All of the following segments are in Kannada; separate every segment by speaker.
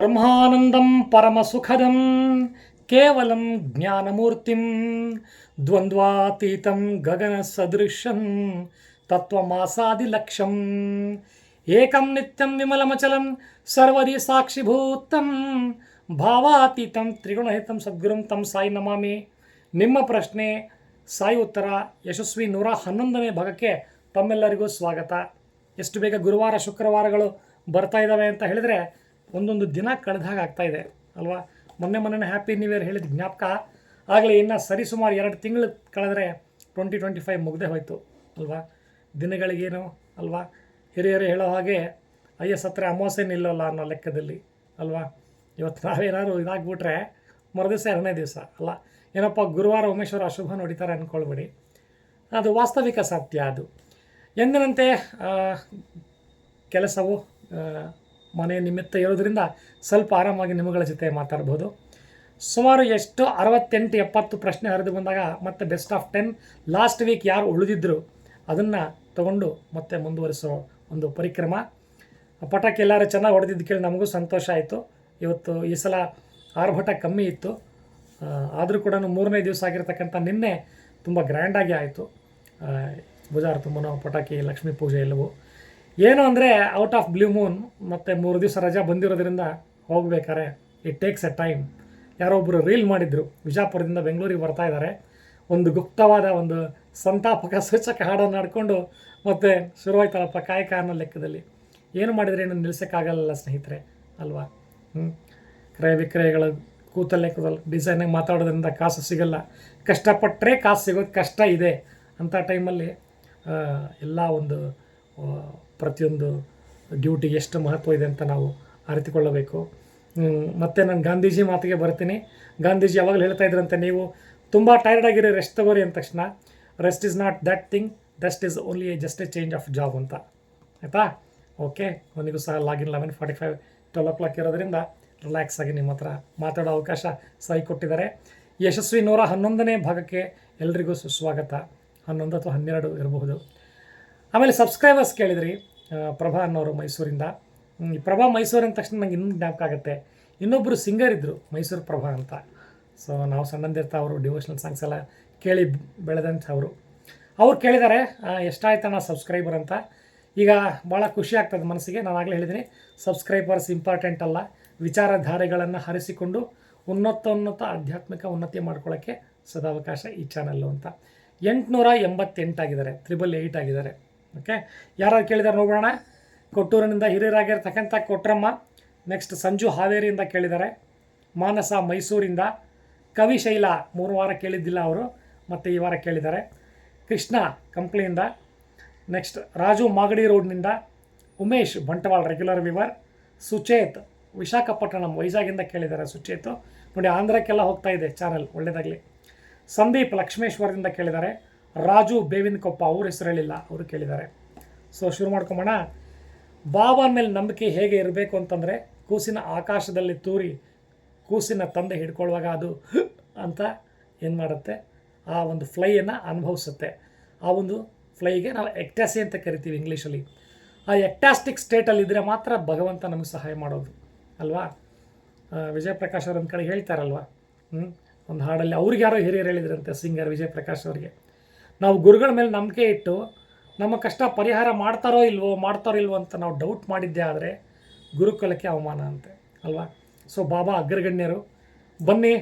Speaker 1: ಬ್ರಹ್ಮಾನಂದಂ ಪರಮಸುಖದಂ, ಕೇವಲಂ ಜ್ಞಾನಮೂರ್ತಿಂ, ದ್ವಂದ್ವಾತೀತಂ ಗಗನ ಸದೃಶಂ ತತ್ವಮಾಸಾದಿಲಕ್ಷಂ, ಏಕಂ ನಿತ್ಯಂ ವಿಮಲಮಚಲಂ, ಸರ್ವದಿ ಸಾಕ್ಷಿಭೂತಂ, ಭಾವಾತೀತಂ ತ್ರಿಗುಣಹಿತಂ ಸದ್ಗುರುಂ ತಂ ಸಾಯಿ ನಮಾಮಿ. ನಿಮ್ಮ ಪ್ರಶ್ನೆ, ಸಾಯಿ ಉತ್ತರ, ಯಶಸ್ವಿ ನೂರ ಹನ್ನೊಂದನೇ ಭಾಗಕ್ಕೆ ತಮ್ಮೆಲ್ಲರಿಗೂ ಸ್ವಾಗತ. ಎಷ್ಟು ಬೇಗ ಗುರುವಾರ, ಶುಕ್ರವಾರಗಳು ಬರ್ತಾ ಇದ್ದಾವೆ ಅಂತ ಹೇಳಿದರೆ ಒಂದೊಂದು ದಿನ ಕಳೆದಾಗ ಆಗ್ತಾ ಇದೆ, ಅಲ್ವಾ? ಮೊನ್ನೆ ಮೊನ್ನೆ ಹ್ಯಾಪಿ ನ್ಯೂ ಇಯರ್ ಹೇಳಿದ ಜ್ಞಾಪಕ. ಆಗಲೇ ಇನ್ನು ಸರಿಸುಮಾರು ಎರಡು ತಿಂಗಳು ಕಳೆದ್ರೆ ಟ್ವೆಂಟಿ ಟ್ವೆಂಟಿ ಫೈವ್ ಮುಗ್ದೇ ಹೋಯಿತು, ಅಲ್ವಾ? ದಿನಗಳಿಗೇನು, ಅಲ್ವಾ? ಹಿರಿಯರು ಹೇಳೋ ಹಾಗೆ ಎಸ್ ಹತ್ರ ಅಮಾವಾಸ್ಯೆ ನಿಲ್ಲಲ್ಲ ಅನ್ನೋ ಲೆಕ್ಕದಲ್ಲಿ, ಅಲ್ವಾ? ಇವತ್ತು ನಾವೇನಾದ್ರು ಇದಾಗ್ಬಿಟ್ರೆ ಮರುದಿವಸ ಎರಡನೇ ದಿವಸ, ಅಲ್ಲ? ಏನಪ್ಪ, ಗುರುವಾರ ಉಮೇಶ್ವರ ಅಶುಭ ನೋಡಿತಾರೆ ಅಂದ್ಕೊಳ್ಬೇಡಿ ಅದು ವಾಸ್ತವಿಕ ಸತ್ಯ ಅದು. ಎಂದಿನಂತೆ ಕೆಲಸವು ಮನೆ ನಿಮಿತ್ತ ಇರೋದ್ರಿಂದ ಸ್ವಲ್ಪ ಆರಾಮಾಗಿ ನಿಮ್ಮಗಳ ಜೊತೆ ಮಾತಾಡ್ಬೋದು. ಸುಮಾರು ಎಷ್ಟು? ಅರವತ್ತೆಂಟು, ಎಪ್ಪತ್ತು ಪ್ರಶ್ನೆ ಹರಿದು ಬಂದಾಗ ಮತ್ತೆ best of ten last week ಯಾರು ಉಳಿದಿದ್ದರು ಅದನ್ನು ತಗೊಂಡು ಮತ್ತೆ ಮುಂದುವರಿಸೋ ಒಂದು ಪರಿಕ್ರಮ. ಪಟಾಕಿ ಎಲ್ಲರೂ ಚೆನ್ನಾಗಿ ಹೊಡೆದಿದ್ದು ಕೇಳಿ ನಮಗೂ ಸಂತೋಷ ಆಯಿತು. ಇವತ್ತು ಈ ಸಲ ಆರ್ಭಟ ಕಮ್ಮಿ ಇತ್ತು. ಆದರೂ ಕೂಡ ಮೂರನೇ ದಿವಸ ಆಗಿರ್ತಕ್ಕಂಥ ನಿನ್ನೆ ತುಂಬ ಗ್ರ್ಯಾಂಡಾಗಿ ಆಯಿತು. ಬುಜಾರ್ ತುಂಬಾ ಪಟಾಕಿ, ಲಕ್ಷ್ಮೀ ಪೂಜೆ ಎಲ್ಲವೂ ಏನು ಅಂದರೆ ಔಟ್ ಆಫ್ ಬ್ಲೂ ಮೂನ್ ಮತ್ತು ಮೂರು ದಿವಸ ರಜಾ ಬಂದಿರೋದ್ರಿಂದ ಹೋಗ್ಬೇಕಾರೆ ಇಟ್ ಟೇಕ್ಸ್ ಎ ಟೈಮ್ ಯಾರೋ ಒಬ್ಬರು ರೀಲ್ ಮಾಡಿದ್ರು, ವಿಜಾಪುರದಿಂದ ಬೆಂಗಳೂರಿಗೆ ಬರ್ತಾ ಇದ್ದಾರೆ ಒಂದು ಗುಪ್ತವಾದ ಒಂದು ಸಂತಾಪಕ ಸೂಚಕ ಹಾಡನ್ನು ಹಾಡ್ಕೊಂಡು ಮತ್ತೆ ಶುರುವಾಯ್ತಲ್ಲಪ್ಪ ಕಾಯಕ ಅನ್ನೋ ಲೆಕ್ಕದಲ್ಲಿ. ಏನು ಮಾಡಿದರೆ ಏನು ನಿಲ್ಲಿಸೋಕ್ಕಾಗಲ್ಲ ಸ್ನೇಹಿತರೆ, ಅಲ್ವಾ? ಹ್ಞೂ ಕ್ರಯ ವಿಕ್ರಯಗಳ ಕೂತಲ್ಲೇ ಲೆಕ್ಕದಲ್ಲಿ ಡಿಸೈನಾಗಿ ಮಾತಾಡೋದ್ರಿಂದ ಕಾಸು ಸಿಗಲ್ಲ. ಕಷ್ಟಪಟ್ಟರೆ ಕಾಸು ಸಿಗೋದು ಕಷ್ಟ ಇದೆ ಅಂಥ ಟೈಮಲ್ಲಿ ಎಲ್ಲ ಒಂದು ಪ್ರತಿಯೊಂದು ಡ್ಯೂಟಿಗೆ ಎಷ್ಟು ಮಹತ್ವ ಇದೆ ಅಂತ ನಾವು ಅರಿತುಕೊಳ್ಳಬೇಕು. ಮತ್ತು ನಾನು ಗಾಂಧೀಜಿ ಮಾತಿಗೆ ಬರ್ತೀನಿ. ಗಾಂಧೀಜಿ ಯಾವಾಗಲೂ ಹೇಳ್ತಾ ಇದ್ರಂತೆ ನೀವು ತುಂಬ ಟೈರ್ಡ್ ಆಗಿರೋ ರೆಸ್ಟ್ ತಗೋರಿ ಅಂದ ತಕ್ಷಣ rest is not that thing that's is only just a change of job ಅಂತ. ಆಯಿತಾ? ಓಕೆ ಒಂದಿಗೂ ಸಹ login eleven forty five twelve o'clock ಇರೋದ್ರಿಂದ ರಿಲ್ಯಾಕ್ಸ್ ಆಗಿ ನಿಮ್ಮ ಹತ್ರ ಮಾತಾಡೋ ಅವಕಾಶ ಸಹಿ ಕೊಟ್ಟಿದ್ದಾರೆ. ಯಶಸ್ವಿ ನೂರ ಹನ್ನೊಂದನೇ ಭಾಗಕ್ಕೆ ಎಲ್ರಿಗೂ ಸುಸ್ವಾಗತ. ಹನ್ನೊಂದು ಅಥವಾ ಹನ್ನೆರಡು ಇರಬಹುದು. ಆಮೇಲೆ ಸಬ್ಸ್ಕ್ರೈಬರ್ಸ್ ಕೇಳಿದ್ರಿ ಪ್ರಭಾ ಅನ್ನೋರು ಮೈಸೂರಿಂದ. ಪ್ರಭಾ ಮೈಸೂರು ಅಂದ ತಕ್ಷಣ ನಂಗೆ ಇನ್ನೊಂದು ಜ್ಞಾಪಕ ಆಗುತ್ತೆ. ಇನ್ನೊಬ್ಬರು ಸಿಂಗರ್ ಇದ್ದರು ಮೈಸೂರು ಪ್ರಭಾ ಅಂತ. ಸೊ ನಾವು ಸಣ್ಣಂದಿರ್ತಾ ಅವರು ಡಿವೋಷನಲ್ ಸಾಂಗ್ಸ್ ಎಲ್ಲ ಕೇಳಿ ಬೆಳೆದಂಥ ಅವರು. ಅವ್ರು ಕೇಳಿದ್ದಾರೆ ಎಷ್ಟಾಯ್ತಣ್ಣ ಸಬ್ಸ್ಕ್ರೈಬರ್ ಅಂತ? ಈಗ ಭಾಳ ಖುಷಿ ಆಗ್ತದೆ ಮನಸ್ಸಿಗೆ. ನಾನು ಆಗಲೇ ಹೇಳಿದ್ದೀನಿ ಸಬ್ಸ್ಕ್ರೈಬರ್ಸ್ ಇಂಪಾರ್ಟೆಂಟ್ ಅಲ್ಲ. ವಿಚಾರಧಾರೆಗಳನ್ನು ಹರಿಸಿಕೊಂಡು ಉನ್ನತೋನ್ನತ ಆಧ್ಯಾತ್ಮಿಕ ಉನ್ನತಿ ಮಾಡ್ಕೊಳ್ಳೋಕ್ಕೆ ಸದಾವಕಾಶ ಈ ಚಾನಲ್ಲು ಅಂತ. ಎಂಟುನೂರ ಎಂಬತ್ತೆಂಟಾಗಿದ್ದಾರೆ ತ್ರಿಬಲ್ ಏಯ್ಟ್ ಆಗಿದ್ದಾರೆ. ಓಕೆ ಯಾರು ಕೇಳಿದ್ದಾರೆ ನೋಡೋಣ ಕೊಟ್ಟೂರಿನಿಂದ ಹಿರಿಯರಾಗಿರ್ತಕ್ಕಂಥ ಕೊಟ್ರಮ್ಮ ನೆಕ್ಸ್ಟ್ ಸಂಜು ಹಾವೇರಿಯಿಂದ ಕೇಳಿದ್ದಾರೆ ಮಾನಸ ಮೈಸೂರಿಂದ. ಕವಿಶೈಲ ಮೂರು ವಾರ ಕೇಳಿದ್ದಿಲ್ಲ ಅವರು, ಮತ್ತು ಈ ವಾರ ಕೇಳಿದ್ದಾರೆ ಕೃಷ್ಣ ಕಂಪ್ನಿಯಿಂದ ನೆಕ್ಸ್ಟ್ ರಾಜು ಮಾಗಡಿ ರೋಡ್ನಿಂದ. ಉಮೇಶ್ ಬಂಟವಾಳ ರೆಗ್ಯುಲರ್ ವಿವರ್ ಸುಚೇತ್ ವಿಶಾಖಪಟ್ಟಣಂ ವೈಜಾಗಿಂದ ಕೇಳಿದ್ದಾರೆ ಸುಚೇತು. ನೋಡಿ ಆಂಧ್ರಕ್ಕೆಲ್ಲ ಹೋಗ್ತಾ ಇದೆ ಚಾನಲ್ ಒಳ್ಳೆಯದಾಗಲಿ ಸಂದೀಪ್ ಲಕ್ಷ್ಮೇಶ್ವರದಿಂದ ಕೇಳಿದ್ದಾರೆ ರಾಜು ಬೇವಿನ ಕೊಪ್ಪ ಅವ್ರ ಹೆಸರು ಅವರು ಕೇಳಿದ್ದಾರೆ. ಸೊ ಶುರು ಮಾಡ್ಕೊಂಬೋಣ. ಬಾಬಾನ ಮೇಲೆ ನಂಬಿಕೆ ಹೇಗೆ ಇರಬೇಕು ಅಂತಂದರೆ, ಕೂಸಿನ ಆಕಾಶದಲ್ಲಿ ತೂರಿ ಕೂಸಿನ ತಂದೆ ಹಿಡ್ಕೊಳ್ಳುವಾಗ ಅದು ಅಂತ ಏನು ಮಾಡುತ್ತೆ? ಆ ಒಂದು ಫ್ಲೈಯನ್ನು ಅನುಭವಿಸುತ್ತೆ. ಆ ಒಂದು ಫ್ಲೈಗೆ ನಾವು ಎಕ್ಟಾಸಿ ಅಂತ ಕರಿತೀವಿ ಇಂಗ್ಲೀಷಲ್ಲಿ. ಆ ಎಕ್ಟಾಸ್ಟಿಕ್ ಸ್ಟೇಟಲ್ಲಿದ್ದರೆ ಮಾತ್ರ ಭಗವಂತ ನಮಗೆ ಸಹಾಯ ಮಾಡೋದು, ಅಲ್ವಾ? ವಿಜಯ ಪ್ರಕಾಶ್ ಅವ್ರ ಒಂದು ಕಡೆ ಹೇಳ್ತಾರಲ್ವ? ಹ್ಞೂ ಒಂದು ಹಾಡಲ್ಲಿ ಅವ್ರಿಗೆ ಯಾರೋ ಹಿರಿಯರು ಹೇಳಿದ್ರಂತೆ, ಸಿಂಗರ್ ವಿಜಯ್ ಪ್ರಕಾಶ್ ಅವರಿಗೆ. ನಾವು ಗುರುಗಳ ಮೇಲೆ ನಂಬಿಕೆ ಇಟ್ಟು ನಮ್ಮ ಕಷ್ಟ ಪರಿಹಾರ ಮಾಡ್ತಾರೋ ಇಲ್ವೋ ಮಾಡ್ತಾರೋ ಇಲ್ವೋ ಅಂತ ನಾವು ಡೌಟ್ ಮಾಡಿದ್ದೆ ಆದರೆ ಗುರುಕುಲಕ್ಕೆ ಅವಮಾನ ಅಂತೆ, ಅಲ್ವಾ? ಸೊ ಬಾಬಾ ಅಗ್ರಗಣ್ಯರು, ಬನ್ನಿ,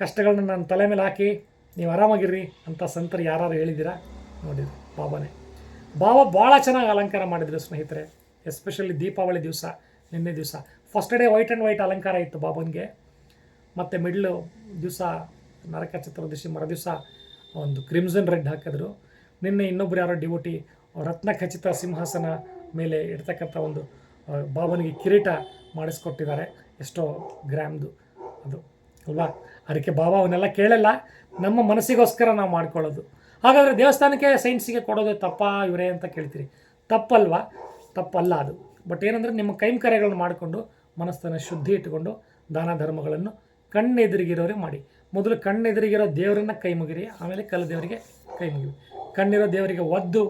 Speaker 1: ಕಷ್ಟಗಳನ್ನ ನನ್ನ ತಲೆ ಮೇಲೆ ಹಾಕಿ, ನೀವು ಆರಾಮಾಗಿರ್ರಿ ಅಂತ ಸಂತರು ಯಾರು ಹೇಳಿದ್ದೀರಾ? ನೋಡಿರಿ ಬಾಬಾನೇ. ಬಾಬಾ ಭಾಳ ಚೆನ್ನಾಗಿ ಅಲಂಕಾರ ಮಾಡಿದ್ರು ಸ್ನೇಹಿತರೆ ಎಸ್ಪೆಷಲಿ ದೀಪಾವಳಿ ದಿವಸ, ನಿನ್ನೆ ದಿವಸ. First day white and white ಅಲಂಕಾರ ಇತ್ತು ಬಾಬನಿಗೆ. ಮತ್ತು ಮಿಡ್ಲು ದಿವಸ, ನರಕ ಚತುರ್ದಶಿ ಮರ ದಿವಸ ಒಂದು ಕ್ರಿಮ್ಸನ್ ರೆಡ್ ಹಾಕಿದ್ರು. ನಿನ್ನೆ ಇನ್ನೊಬ್ರು ಯಾರೋ ಡಿವೋಟಿ ರತ್ನ ಖಚಿತ ಸಿಂಹಾಸನ ಮೇಲೆ ಇಡ್ತಕ್ಕಂಥ ಒಂದು ಬಾಬನಿಗೆ ಕಿರೀಟ ಮಾಡಿಸ್ಕೊಟ್ಟಿದ್ದಾರೆ. ಎಷ್ಟೋ ಗ್ರಾಮ್ದು ಅದು, ಅಲ್ವಾ? ಅದಕ್ಕೆ ಬಾಬಾ ಅವನ್ನೆಲ್ಲ ಕೇಳಲ್ಲ, ನಮ್ಮ ಮನಸ್ಸಿಗೋಸ್ಕರ ನಾವು ಮಾಡ್ಕೊಳ್ಳೋದು. ಹಾಗಾದರೆ ದೇವಸ್ಥಾನಕ್ಕೆ ಸೈನ್ಸಿಗೆ ಕೊಡೋದು ತಪ್ಪಾ ಇವರೇ ಅಂತ ಕೇಳ್ತೀರಿ. ತಪ್ಪಲ್ವಾ? ತಪ್ಪಲ್ಲ ಅದು. ಬಟ್ ಏನಂದರೆ ನಿಮ್ಮ ಕೈಂಕರ್ಯಗಳನ್ನು ಮಾಡಿಕೊಂಡು ಮನಸ್ಸನ್ನು ಶುದ್ಧಿ ಇಟ್ಟುಕೊಂಡು ದಾನ ಧರ್ಮಗಳನ್ನು ಕಣ್ಣೆದುರಿಗಿರೋರೇ ಮಾಡಿ. ಮೊದಲು ಕಣ್ಣೆದುರಿಗಿರೋ ದೇವರನ್ನ ಕೈ ಮುಗಿರಿ, ಆಮೇಲೆ ಕಲ್ಲು ದೇವರಿಗೆ ಕೈ ಮುಗಿರಿ. ಕಣ್ಣಿರೋ ದೇವರಿಗೆ ಒದ್ದು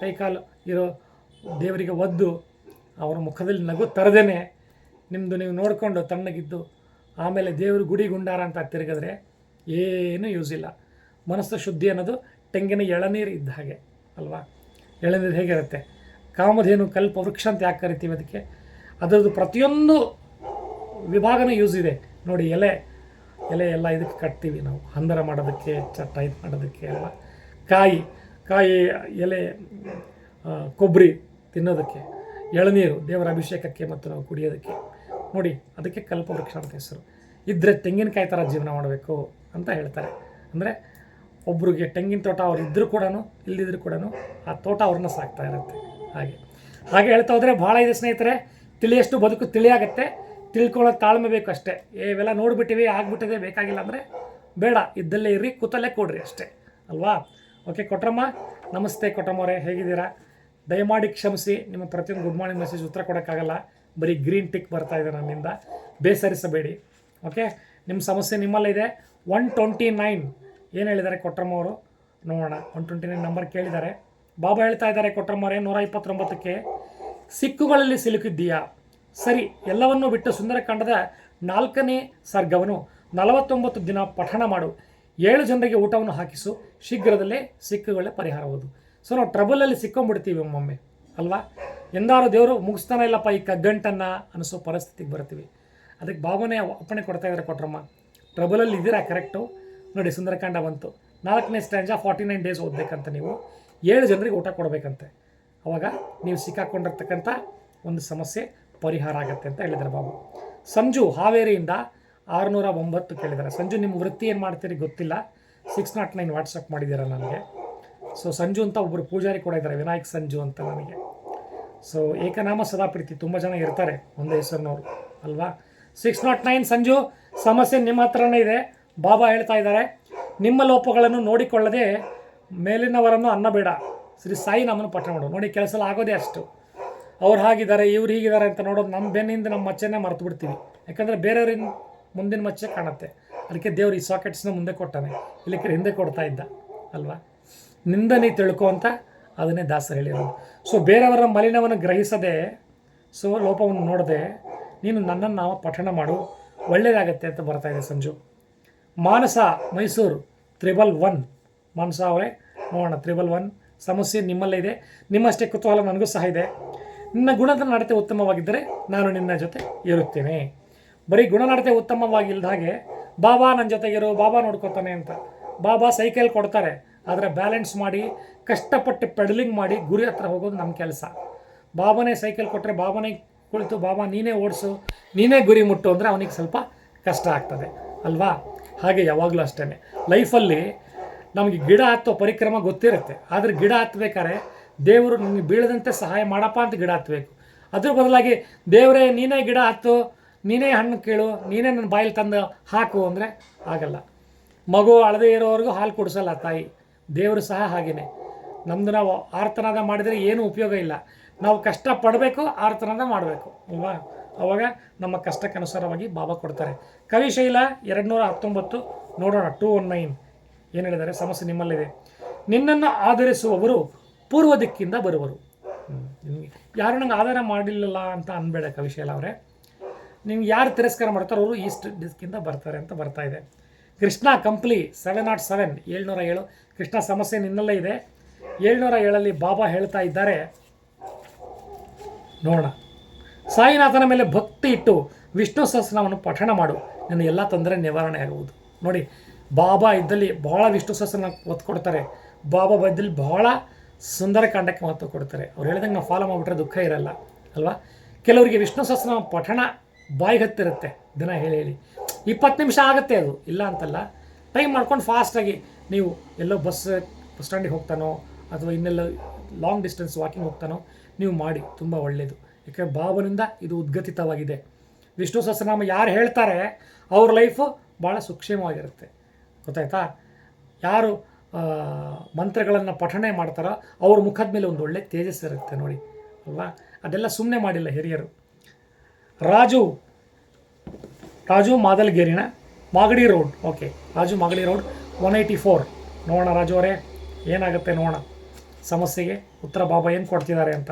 Speaker 1: ಕೈಕಾಲು ಇರೋ ದೇವರಿಗೆ ಒದ್ದು, ಅವರ ಮುಖದಲ್ಲಿ ನಗು ತರದೇನೆ. ನಿಮ್ಮದು ನೀವು ನೋಡಿಕೊಂಡು ತಣ್ಣಗಿದ್ದು, ಆಮೇಲೆ ದೇವರು ಗುಡಿ ಗುಂಡಾರ ಅಂತ ತಿರುಗಿದ್ರೆ ಏನೂ ಯೂಸ್ ಇಲ್ಲ. ಮನಸ್ಸು ಶುದ್ಧಿ ಅನ್ನೋದು ತೆಂಗಿನ ಎಳನೀರು ಇದ್ದ ಹಾಗೆ, ಅಲ್ವಾ? ಎಳನೀರು ಹೇಗಿರುತ್ತೆ? ಕಾಮಧೇನು, ಕಲ್ಪ, ವೃಕ್ಷ ಅಂತ ಯಾಕೆ ಕರಿತೀವಿ ಅದಕ್ಕೆ? ಅದರದ್ದು ಪ್ರತಿಯೊಂದು ವಿಭಾಗನೂ ಯೂಸ್ ಇದೆ. ನೋಡಿ ಎಲೆ ಎಲೆ ಎಲ್ಲ ಇದಕ್ಕೆ ಕಟ್ತೀವಿ ನಾವು. ಹಂದರ ಮಾಡೋದಕ್ಕೆ ಚಟ್ಟ ಇದು ಮಾಡೋದಕ್ಕೆ ಎಲ್ಲ ಕಾಯಿ ಕಾಯಿ ಎಲೆ ಕೊಬ್ಬರಿ ತಿನ್ನೋದಕ್ಕೆ, ಎಳನೀರು ದೇವರ ಅಭಿಷೇಕಕ್ಕೆ ಮತ್ತು ನಾವು ಕುಡಿಯೋದಕ್ಕೆ. ನೋಡಿ, ಅದಕ್ಕೆ ಕಲ್ಪವೃಕ್ಷ ಅಂತ ಹೆಸರು. ಇದ್ದರೆ ತೆಂಗಿನಕಾಯಿ ಥರ ಜೀವನ ಮಾಡಬೇಕು ಅಂತ ಹೇಳ್ತಾರೆ. ಅಂದರೆ ಒಬ್ರಿಗೆ ತೆಂಗಿನ ತೋಟ ಅವ್ರು ಇದ್ದರೂ ಕೂಡ ಇಲ್ಲದಿದ್ರೂ ಕೂಡ ಆ ತೋಟ ಅವ್ರನ್ನ ಸಾಕ್ತಾ ಇರುತ್ತೆ ಹಾಗೆ. ಹಾಗೆ ಹೇಳ್ತಾ ಹೋದರೆ ಭಾಳ ಇದೆ ಸ್ನೇಹಿತರೆ, ತಿಳಿಯಷ್ಟು ಬದುಕು ತಿಳಿಯಾಗತ್ತೆ. ತಿಳ್ಕೊಳ್ಳೋ ತಾಳ್ಮೆ ಬೇಕು ಅಷ್ಟೇ. ಏ, ಇವೆಲ್ಲ ನೋಡ್ಬಿಟ್ಟಿವಿ ಆಗ್ಬಿಟ್ಟಿದೆ ಬೇಕಾಗಿಲ್ಲ ಅಂದರೆ ಬೇಡ ಇದ್ದಲ್ಲೇ ಇರ್ರಿ ಕೂತಲ್ಲೇ ಕೊಡ್ರಿ ಅಷ್ಟೇ. ಅಲ್ವಾ? ಓಕೆ ಕೊಟ್ರಮ್ಮ ನಮಸ್ತೆ ಕೊಟ್ರಮ್ಮವರೇ ಹೇಗಿದ್ದೀರಾ? ದಯಮಾಡಿ ಕ್ಷಮಿಸಿ ನಿಮ್ಮ ಪ್ರತಿಯೊಂದು ಗುಡ್ ಮಾರ್ನಿಂಗ್ ಮೆಸೇಜ್ ಉತ್ತರ ಕೊಡೋಕ್ಕಾಗಲ್ಲ. ಬರೀ ಗ್ರೀನ್ ಟಿಕ್ ಬರ್ತಾ ಇದೆ ನನ್ನಿಂದ. ಬೇಸರಿಸಬೇಡಿ. ಓಕೆ ನಿಮ್ಮ ಸಮಸ್ಯೆ ನಿಮ್ಮಲ್ಲಿದೆ ಒನ್ ಟ್ವೆಂಟಿ ನೈನ್ ಏನು ಹೇಳಿದ್ದಾರೆ ಕೊಟ್ರಮ್ಮ ಅವರು ನೋಡೋಣ. ಒನ್ ಟ್ವೆಂಟಿ ನೈನ್ ನಂಬರ್ ಕೇಳಿದ್ದಾರೆ. ಬಾಬಾ ಹೇಳ್ತಾ ಇದ್ದಾರೆ ಕೊಟ್ರಮ್ಮವರೇ ನೂರ ಇಪ್ಪತ್ತೊಂಬತ್ತಕ್ಕೆ ಸಿಕ್ಕುಗಳಲ್ಲಿ ಸಿಲುಕಿದ್ದೀಯಾ? ಸರಿ, ಎಲ್ಲವನ್ನೂ ಬಿಟ್ಟು ಸುಂದರಕಾಂಡದ ನಾಲ್ಕನೇ ಸರ್ಗವನ್ನು ನಲವತ್ತೊಂಬತ್ತು ದಿನ ಪಠಣ ಮಾಡು. ಏಳು ಜನರಿಗೆ ಊಟವನ್ನು ಹಾಕಿಸು. ಶೀಘ್ರದಲ್ಲೇ ಸಿಕ್ಕುಗಳೇ ಪರಿಹಾರವುದು ಸೊ ನಾವು ಟ್ರಬಲಲ್ಲಿ ಸಿಕ್ಕೊಂಡ್ಬಿಡ್ತೀವಿ ಒಮ್ಮೊಮ್ಮೆ, ಅಲ್ವಾ? ಎಂದಾರು ದೇವರು ಮುಗಿಸ್ತಾನೆ ಇಲ್ಲಪ್ಪ, ಈ ಕಗ್ಗಂಟನ್ನು ಅನಿಸೋ ಪರಿಸ್ಥಿತಿಗೆ ಬರ್ತೀವಿ. ಅದಕ್ಕೆ ಭಾವನೆ ಅಪ್ಪಣೆ ಕೊಡ್ತಾ ಇದ್ದಾರೆ ಕೊಟ್ರಮ್ಮ. ಟ್ರಬಲಲ್ಲಿ ಇದ್ದೀರಾ? ಕರೆಕ್ಟು ನೋಡಿ, ಸುಂದರಕಾಂಡ ಬಂತು. ನಾಲ್ಕನೇ ಸ್ಟ್ಯಾಂಜ ಫಾರ್ಟಿ ನೈನ್ ಡೇಸ್ ಓದಬೇಕಂತ ನೀವು. ಏಳು ಜನರಿಗೆ ಊಟ ಕೊಡಬೇಕಂತೆ. ಅವಾಗ ನೀವು ಸಿಕ್ಕಾಕೊಂಡಿರ್ತಕ್ಕಂಥ ಒಂದು ಸಮಸ್ಯೆ ಪರಿಹಾರ ಆಗತ್ತೆ ಅಂತ ಹೇಳಿದ್ದಾರೆ ಬಾಬು. ಸಂಜು ಹಾವೇರಿಯಿಂದ ಆರುನೂರ ಒಂಬತ್ತು ಕೇಳಿದ್ದಾರೆ. ಸಂಜು, ನಿಮ್ಮ ವೃತ್ತಿ ಏನು ಮಾಡ್ತೀರಿ ಗೊತ್ತಿಲ್ಲ. ಸಿಕ್ಸ್ ನಾಟ್ ನೈನ್ ವಾಟ್ಸಪ್ ಮಾಡಿದ್ದೀರಾ ನನಗೆ. ಸೊ ಸಂಜು ಅಂತ ಒಬ್ಬರು ಪೂಜಾರಿ ಕೂಡ ಇದ್ದಾರೆ, ವಿನಾಯಕ್ ಸಂಜು ಅಂತ ನನಗೆ. ಸೊ ಏಕನಾಮ ಸದಾ ಪ್ರೀತಿ ತುಂಬ ಜನ ಇರ್ತಾರೆ ಒಂದೇ ಹೆಸರಿನವರು, ಅಲ್ವಾ? ಸಿಕ್ಸ್ ನಾಟ್ ನೈನ್ ಸಂಜು, ಸಮಸ್ಯೆ ನಿಮ್ಮ ಹತ್ರನೇ ಇದೆ. ಬಾಬಾ ಹೇಳ್ತಾ ಇದ್ದಾರೆ, ನಿಮ್ಮ ಲೋಪಗಳನ್ನು ನೋಡಿಕೊಳ್ಳದೆ ಮೇಲಿನವರನ್ನು ಅನ್ನಬೇಡ. ಶ್ರೀ ಸಾಯಿ ನಮ್ಮನ್ನು ಪಠಣ ಮಾಡು. ನೋಡಿ, ಕೆಲಸ ಆಗೋದೇ ಅಷ್ಟು. ಅವ್ರು ಹಾಗಿದ್ದಾರೆ, ಇವ್ರು ಹೀಗಿದ್ದಾರೆ ಅಂತ ನೋಡೋದು ನಮ್ಮ ಬೆನ್ನಿಂದ ನಮ್ಮ ಮಚ್ಚೆನೇ ಮರ್ತು ಬಿಡ್ತೀವಿ ಯಾಕಂದರೆ ಬೇರೆಯವ್ರಿಂದ ಮುಂದಿನ ಮಚ್ಚೆ ಕಾಣುತ್ತೆ. ಅದಕ್ಕೆ ದೇವ್ರು ಈ ಸಾಕೆಟ್ಸ್ನ ಮುಂದೆ ಕೊಟ್ಟಾನೆ. ಇಲ್ಲಿಕ್ಕೆ ಹಿಂದೆ ಕೊಡ್ತಾ ಇದ್ದ, ಅಲ್ವಾ? ನಿಂದ ನೀ ತಿಳ್ಕೊ ಅಂತ ಅದನ್ನೇ ದಾಸರು ಹೇಳಿರೋದು. ಸೊ ಬೇರೆಯವರ ಮಲಿನವನ್ನು ಗ್ರಹಿಸದೆ ಸೊ ಲೋಪವನ್ನು ನೋಡದೆ, ನೀನು ನನ್ನನ್ನು ನಾವು ಪಠಣ ಮಾಡು. ಒಳ್ಳೆಯದಾಗತ್ತೆ ಅಂತ ಬರ್ತಾ ಇದೆ Sanju. Manasa Mysore, triple one. ಮಾನಸ ಅವರೇ, ನೋಡೋಣ, ತ್ರಿಬಲ್ ಒನ್ ಸಮಸ್ಯೆ ನಿಮ್ಮಲ್ಲೇ ಇದೆ. ನಿಮ್ಮಷ್ಟೇ ಕುತೂಹಲ ನನಗೂ ಸಹ ಇದೆ. ನಿನ್ನ ಗುಣದ ನಡತೆ ಉತ್ತಮವಾಗಿದ್ದರೆ ನಾನು ನಿನ್ನ ಜೊತೆ ಇರುತ್ತೇನೆ. ಬರೀ ಗುಣನಡತೆ ಉತ್ತಮವಾಗಿಲ್ಲದ ಹಾಗೆ ಬಾಬಾ ನನ್ನ ಜೊತೆಗಿರು ಬಾಬಾ ನೋಡ್ಕೋತಾನೆ ಅಂತ. ಬಾಬಾ ಸೈಕಲ್ ಕೊಡ್ತಾರೆ, ಆದರೆ ಬ್ಯಾಲೆನ್ಸ್ ಮಾಡಿ, ಕಷ್ಟಪಟ್ಟು ಪೆಡಲಿಂಗ್ ಮಾಡಿ ಗುರಿ ಹತ್ರ ಹೋಗೋದು ನಮ್ಮ ಕೆಲಸ. ಬಾಬಾನೇ ಸೈಕಲ್ ಕೊಟ್ಟರೆ ಬಾಬಾನೇ ಕುಳಿತು, ಬಾಬಾ ನೀನೇ ಓಡಿಸು, ನೀನೇ ಗುರಿ ಮುಟ್ಟು ಅಂದರೆ ಅವನಿಗೆ ಸ್ವಲ್ಪ ಕಷ್ಟ ಆಗ್ತದೆ, ಅಲ್ವಾ? ಹಾಗೆ ಯಾವಾಗಲೂ ಅಷ್ಟೇ ಲೈಫಲ್ಲಿ ನಮಗೆ ಗಿಡ ಹತ್ತೋ ಪರಿಕ್ರಮ ಗೊತ್ತಿರುತ್ತೆ, ಆದರೆ ಗಿಡ ಹತ್ಬೇಕಾದ್ರೆ ದೇವರು ನಿಮಗೆ ಬೀಳದಂತೆ ಸಹಾಯ ಮಾಡಪ್ಪ ಅಂತ ಗಿಡ ಹತ್ತಬೇಕು. ಅದ್ರ ಬದಲಾಗಿ ದೇವರೇ, ನೀನೇ ಗಿಡ ಹತ್ತು, ನೀನೇ ಹಣ್ಣು ಕೇಳು, ನೀನೇ ನನ್ನ ಬಾಯಲ್ಲಿ ತಂದು ಹಾಕು ಅಂದರೆ ಆಗಲ್ಲ. ಮಗು ಅಳದೇ ಇರೋವರೆಗೂ ಹಾಲು ಕೊಡಿಸಲ್ಲ ತಾಯಿ. ದೇವರು ಸಹ ಹಾಗೇನೆ. ನಮ್ಮದು ನಾವು ಆರ್ತನಾದ ಮಾಡಿದರೆ ಏನೂ ಉಪಯೋಗ ಇಲ್ಲ. ನಾವು ಕಷ್ಟ ಪಡಬೇಕು, ಆರ್ತನಾದ ಮಾಡಬೇಕು. ಅಲ್ವಾ? ಅವಾಗ ನಮ್ಮ ಕಷ್ಟಕ್ಕನುಸಾರವಾಗಿ ಬಾಬಾ ಕೊಡ್ತಾರೆ. ಕವಿಶೈಲ ಎರಡು ನೂರ ಹತ್ತೊಂಬತ್ತು, ನೋಡೋಣ, ಟೂ ಒನ್ ನೈನ್. ಏನು ಹೇಳಿದ್ದಾರೆ? ಸಮಸ್ಯೆ ನಿಮ್ಮಲ್ಲಿದೆ. ನಿನ್ನನ್ನು ಆಧರಿಸುವವರು ಪೂರ್ವ ದಿಕ್ಕಿಂದ ಬರುವರು. ಯಾರು ನಂಗೆ ಆಧಾರ ಮಾಡಿಲ್ಲಲ್ಲ ಅಂತ ಅನ್ಬೇಡ ಕವಿಶೈಲ ಅವರೇ. ನಿಮ್ಗೆ ಯಾರು ತಿರಸ್ಕಾರ ಮಾಡ್ತಾರೋ ಅವರು ಈಸ್ಟ್ ದಿಕ್ಕಿಂದ ಬರ್ತಾರೆ ಅಂತ ಬರ್ತಾ ಇದೆ. Krishna Kampli seven not seven ಏಳ್ನೂರ ಏಳು. ಕೃಷ್ಣ ಸಮಸ್ಯೆ ನಿನ್ನಲ್ಲೇ ಇದೆ. ಏಳ್ನೂರ ಏಳಲ್ಲಿ ಬಾಬಾ ಹೇಳ್ತಾ ಇದ್ದಾರೆ. ನೋಡೋಣ. ಸಾಯಿನಾಥನ ಮೇಲೆ ಭಕ್ತಿ ಇಟ್ಟು ವಿಷ್ಣು ಸಹಸ್ರನಾಮವನ್ನು ಪಠಣ ಮಾಡು. ನನ್ನ ಎಲ್ಲ ತೊಂದರೆ ನಿವಾರಣೆ ಆಗುವುದು. ನೋಡಿ, ಬಾಬಾ ಇದ್ದಲ್ಲಿ ಬಹಳ ವಿಷ್ಣು ಸಹಸ್ರನ ಒತ್ತು ಕೊಡ್ತಾರೆ ಬಾಬಾ ಬದ್ದಲ್ಲಿ ಬಹಳ ಸುಂದರಕಾಂಡಕ್ಕೆ ಮಹತ್ವ ಕೊಡ್ತಾರೆ. ಅವ್ರು ಹೇಳಿದಂಗೆ ನಾವು ಫಾಲೋ ಮಾಡಿಬಿಟ್ರೆ ದುಃಖ ಇರಲ್ಲ, ಅಲ್ವಾ? ಕೆಲವರಿಗೆ ವಿಷ್ಣು ಸಹಸ್ರನಾಮ ಪಠಣ ಬಾಯಿಗೆ ಹತ್ತಿರುತ್ತೆ, ದಿನ ಹೇಳಿ ಹೇಳಿ. ಇಪ್ಪತ್ತು ನಿಮಿಷ ಆಗುತ್ತೆ ಅದು, ಇಲ್ಲ ಅಂತಲ್ಲ. ಟೈಮ್ ಮಾಡ್ಕೊಂಡು ಫಾಸ್ಟಾಗಿ ನೀವು ಎಲ್ಲೋ ಬಸ್ ಬಸ್ ಸ್ಟ್ಯಾಂಡಿಗೆ ಹೋಗ್ತಾನೋ, ಅಥವಾ ಇನ್ನೆಲ್ಲೋ ಲಾಂಗ್ ಡಿಸ್ಟೆನ್ಸ್ ವಾಕಿಂಗ್ ಹೋಗ್ತಾನೋ, ನೀವು ಮಾಡಿ, ತುಂಬ ಒಳ್ಳೆಯದು ಯಾಕಂದರೆ ಭಾವನಿಂದ ಇದು ಉದ್ಗತಿತವಾಗಿದೆ ವಿಷ್ಣು ಸಹಸ್ರನಾಮ ಯಾರು ಹೇಳ್ತಾರೆ, ಅವ್ರ ಲೈಫು ಭಾಳ ಸುಕ್ಷೇಮವಾಗಿರುತ್ತೆ. ಗೊತ್ತಾಯ್ತಾ? ಯಾರು ಮಂತ್ರಗಳನ್ನು ಪಠಣೆ ಮಾಡ್ತಾರೋ, ಅವ್ರ ಮುಖದ ಮೇಲೆ ಒಂದು ಒಳ್ಳೆ ತೇಜಸ್ ಇರುತ್ತೆ ನೋಡಿ, ಅಲ್ವಾ? ಅದೆಲ್ಲ ಸುಮ್ಮನೆ ಮಾಡಿಲ್ಲ ಹಿರಿಯರು. Raju Raju ಮಾದಲ್ಗೇರಿನ Magadi road, okay, Raju Magadi road one eighty four ನೋಡೋಣ ರಾಜು ಅವರೇ, ಏನಾಗುತ್ತೆ ನೋಡೋಣ. ಸಮಸ್ಯೆಗೆ ಉತ್ತರ ಬಾಬಾ ಏನು ಕೊಡ್ತಿದ್ದಾರೆ ಅಂತ.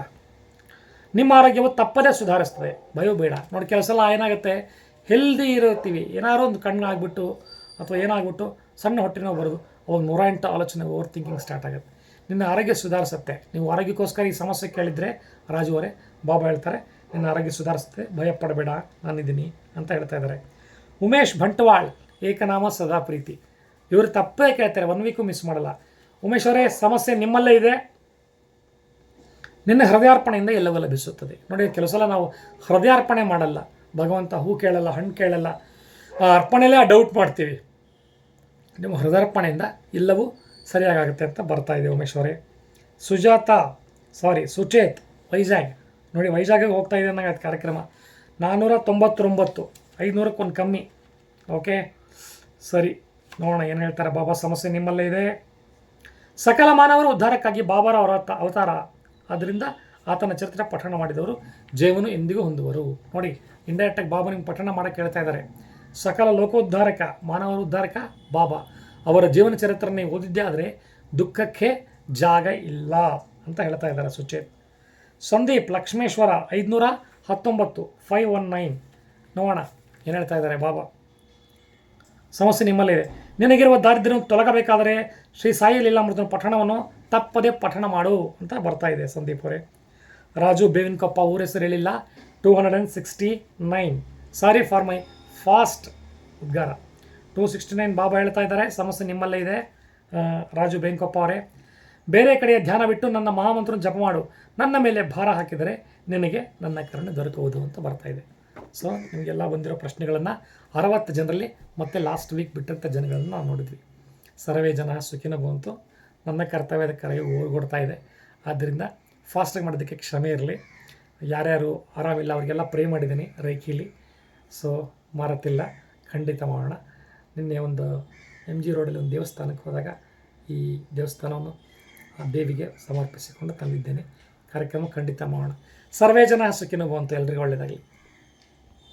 Speaker 1: ನಿಮ್ಮ ಆರೋಗ್ಯವು ತಪ್ಪದೇ ಸುಧಾರಿಸ್ತದೆ ಭಯೋ ಬೇಡ. ನೋಡಿ ಕೆಲಸ ಎಲ್ಲ ಏನಾಗುತ್ತೆ ಹೆಲ್ದಿ ಇರುತ್ತೀವಿ. ಏನಾದ್ರು ಒಂದು ಕಣ್ಣು ಆಗ್ಬಿಟ್ಟು ಅಥವಾ ಏನಾಗ್ಬಿಟ್ಟು ಸಣ್ಣ ಹೊಟ್ಟೆನೋ ನೋವು ಬರೋದು. ಅವಾಗ ನೂರ ಎಂಟು ಆಲೋಚನೆ ಓವರ್ ಥಿಂಕಿಂಗ್ ಸ್ಟಾರ್ಟ್ ಆಗುತ್ತೆ. ನಿನ್ನ ಆರೋಗ್ಯ ಸುಧಾರಿಸುತ್ತೆ. ನೀವು ಆರೋಗ್ಯಕ್ಕೋಸ್ಕರ ಈ ಸಮಸ್ಯೆ ಕೇಳಿದರೆ ರಾಜು ಅವರೇ, ಬಾಬಾ ಹೇಳ್ತಾರೆ, ನಿನ್ನ ಆರೋಗ್ಯ ಸುಧಾರಿಸುತ್ತೆ ಭಯ ಪಡಬೇಡ ನಾನಿದ್ದೀನಿ ಅಂತ ಹೇಳ್ತಾ ಇದ್ದಾರೆ. ಉಮೇಶ್ ಬಂಟ್ವಾಳ್, ಏಕನಾಮ ಸದಾ ಪ್ರೀತಿ. ಇವರು ತಪ್ಪೇ ಕೇಳ್ತಾರೆ ಒನ್ ವೀಕು ಮಿಸ್ ಮಾಡಲ್ಲ. ಉಮೇಶ್ ಅವರೇ, ಸಮಸ್ಯೆ ನಿಮ್ಮಲ್ಲೇ ಇದೆ. ನಿನ್ನ ಹೃದಯಾರ್ಪಣೆಯಿಂದ ಎಲ್ಲವೂ ಲಭಿಸುತ್ತದೆ. ನೋಡಿ ಕೆಲವು ಸಲ ನಾವು ಹೃದಯಾರ್ಪಣೆ ಮಾಡಲ್ಲ. ಭಗವಂತ ಹೂ ಕೇಳಲ್ಲ, ಹಣ್ಣು ಕೇಳಲ್ಲ. ಆ ಅರ್ಪಣೆಯಲ್ಲೇ ಡೌಟ್ ಮಾಡ್ತೀವಿ. ನಿಮ್ಮ ಹೃದಯರ್ಪಣೆಯಿಂದ ಎಲ್ಲವೂ ಸರಿಯಾಗುತ್ತೆ ಅಂತ ಬರ್ತಾ ಇದೆ ಉಮೇಶ್ ಅವರೇ. ಸುಜಾತ ಸಾರಿ ಸುಚೇತ್, ವೈಜಾಗ್. ನೋಡಿ, ವೈಜಾಗಿಗೆ ಹೋಗ್ತಾ ಇದೆ ಅನ್ನೋ ಕಾರ್ಯಕ್ರಮ. ನಾನ್ನೂರ ತೊಂಬತ್ತೊಂಬತ್ತು ಐದುನೂರಕ್ಕೊಂದು ಕಮ್ಮಿ. ಓಕೆ ಸರಿ, ನೋಡೋಣ ಏನು ಹೇಳ್ತಾರೆ. ಬಾಬಾ, ಸಮಸ್ಯೆ ನಿಮ್ಮಲ್ಲೇ ಇದೆ. ಸಕಲ ಮಾನವರ ಉದ್ಧಾರಕ್ಕಾಗಿ ಬಾಬಾರ ಅವರ ಅವತಾರ. ಆದ್ದರಿಂದ ಆತನ ಚರಿತ್ರೆ ಪಠಣ ಮಾಡಿದವರು ಜೀವನು ಎಂದಿಗೂ ಹೊಂದುವರು. ನೋಡಿ ಇಂಡೈರೆಕ್ಟಾಗಿ ಬಾಬಾ ನಿಮ್ಗೆ ಪಠಣ ಮಾಡೋಕ್ಕೆ ಹೇಳ್ತಾ ಇದ್ದಾರೆ. ಸಕಲ ಲೋಕೋದ್ಧಾರಕ, ಮಾನವೋದ್ಧಾರಕ ಬಾಬಾ. ಅವರ ಜೀವನ ಚರಿತ್ರೆ ಓದಿದ್ದೇ ಆದರೆ ದುಃಖಕ್ಕೆ ಜಾಗ ಇಲ್ಲ ಅಂತ ಹೇಳ್ತಾ ಇದ್ದಾರೆ ಸುಚೇತ್. ಸಂದೀಪ್ ಲಕ್ಷ್ಮೇಶ್ವರ ಐದುನೂರ ಹತ್ತೊಂಬತ್ತು ಫೈವ್ ಒನ್ ನೈನ್ ನೋಡೋಣ, ಏನು ಹೇಳ್ತಾ ಇದ್ದಾರೆ ಬಾಬಾ. ಸಮಸ್ಯೆ ನಿಮ್ಮಲ್ಲಿದೆ ನಿನಗಿರುವ ದಾರಿದ್ರ್ಯವನ್ನು ತೊಲಗಬೇಕಾದರೆ ಶ್ರೀ ಸಾಯಿ ಲೀಲಾಮೃತನ ಪಠಣವನ್ನು ತಪ್ಪದೇ ಪಠಣ ಮಾಡು ಅಂತ ಬರ್ತಾ ಇದೆ ಸಂದೀಪ್ ಅವರೇ. ರಾಜು ಬೇವಿನ ಕೊಪ್ಪ ಊರ ಹೆಸರು ಹೇಳಿಲ್ಲ. Two hundred and sixty nine sorry for my fast ಉದ್ಗಾರ. Two sixty nine ಬಾಬಾ ಹೇಳ್ತಾ ಇದ್ದಾರೆ, ಸಮಸ್ಯೆ ನಿಮ್ಮಲ್ಲೇ ಇದೆ. ರಾಜು ಬೆಂಕಪ್ಪ ಅವರೇ, ಬೇರೆ ಕಡೆಯ ಧ್ಯಾನ ಬಿಟ್ಟು ನನ್ನ ಮಹಾಮಂತ್ರ ಜಪ ಮಾಡು. ನನ್ನ ಮೇಲೆ ಭಾರ ಹಾಕಿದರೆ ನಿನಗೆ ನನ್ನ ಕರುಣೆ ದೊರಕುವುದು ಅಂತ ಬರ್ತಾ ಇದೆ. ಸೊ ನಿಮಗೆಲ್ಲ ಬಂದಿರೋ ಪ್ರಶ್ನೆಗಳನ್ನು ಅರವತ್ತು ಜನರಲ್ಲಿ ಮತ್ತೆ ಲಾಸ್ಟ್ ವೀಕ್ ಬಿಟ್ಟಂಥ ಜನಗಳನ್ನು ನಾವು ನೋಡಿದ್ವಿ. ಸರ್ವೇ ಜನ ಸುಖಿನ ಬಂತು ನನ್ನ ಕರ್ತವ್ಯದ ಕರೆಯು ಓಡ್ಕೊಡ್ತಾ ಇದೆ. ಆದ್ದರಿಂದ ಫಾಸ್ಟಾಗಿ ಮಾಡೋದಕ್ಕೆ ಕ್ಷಮೆ ಇರಲಿ. ಯಾರ್ಯಾರು ಆರಾಮಿಲ್ಲ, ಅವರಿಗೆಲ್ಲ ಪ್ರೇ ಮಾಡಿದ್ದೀನಿ ರೈಕಿಲಿ ಸೊ ಮಾರತ್ತಿಲ್ಲ ಖಂಡಿತ ಮಾಡೋಣ. ನಿನ್ನೆ ಒಂದು ಎಂ ಜಿ ರೋಡಲ್ಲಿ ಒಂದು ದೇವಸ್ಥಾನಕ್ಕೆ ಹೋದಾಗ ಈ ದೇವಸ್ಥಾನವನ್ನು ಆ ದೇವಿಗೆ ಸಮರ್ಪಿಸಿಕೊಂಡು ತಂದಿದ್ದೇನೆ. ಕಾರ್ಯಕ್ರಮ ಖಂಡಿತ ಮಾಡೋಣ. ಸರ್ವೇ ಜನ ಸುಖಿನ ಭವಂತ ಎಲ್ರಿಗೂ ಒಳ್ಳೆಯದಾಗಲಿ